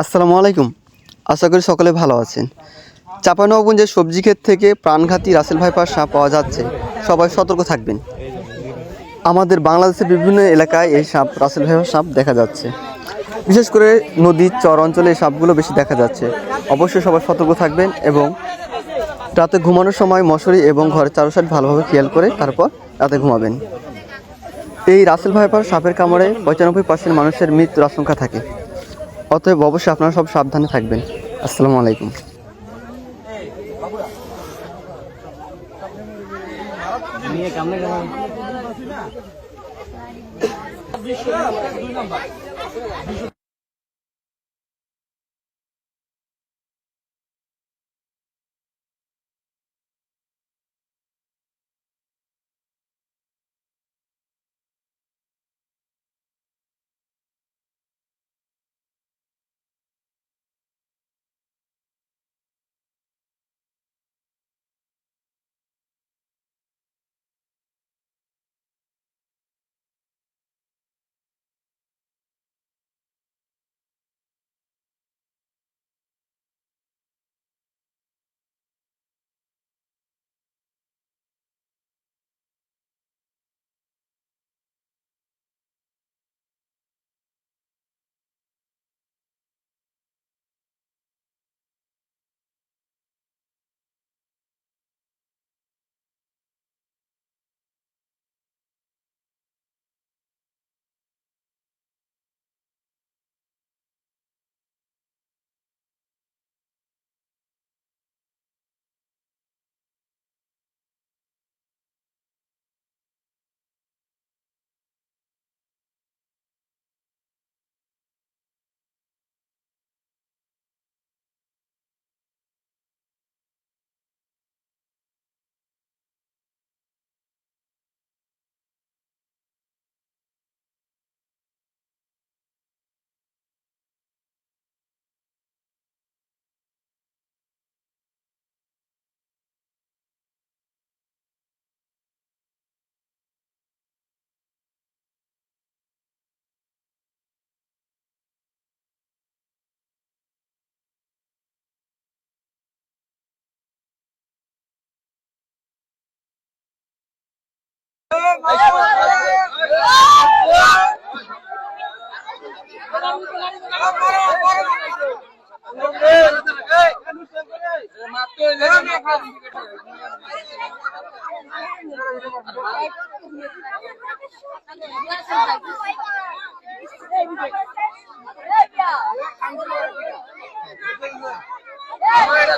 আসসালামু আলাইকুম। আশা করি সকলে ভালো আছেন। চাঁপানবাবগঞ্জের সবজি ক্ষেত থেকে প্রাণঘাতী রাসেল ভাইপার সাপ পাওয়া যাচ্ছে। সবাই সতর্ক থাকবেন। আমাদের বাংলাদেশের বিভিন্ন এলাকায় এই সাপ, রাসেল ভাইপার সাপ দেখা যাচ্ছে। বিশেষ করে নদীর চর অঞ্চলে এই সাপগুলো বেশি দেখা যাচ্ছে। অবশ্যই সবাই সতর্ক থাকবেন এবং রাতে ঘুমানোর সময় মশারি এবং ঘরের চারো সাইড ভালোভাবে খেয়াল করে তারপর রাতে ঘুমাবেন। এই রাসেল ভাইপার সাপের কামড়ে পঁচানব্বই পার্সেন্ট মানুষের মৃত্যুর আশঙ্কা থাকে। অতএব অবশ্যই আপনারা সব সাবধানে থাকবেন। আসসালামু আলাইকুম।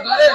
ধরেন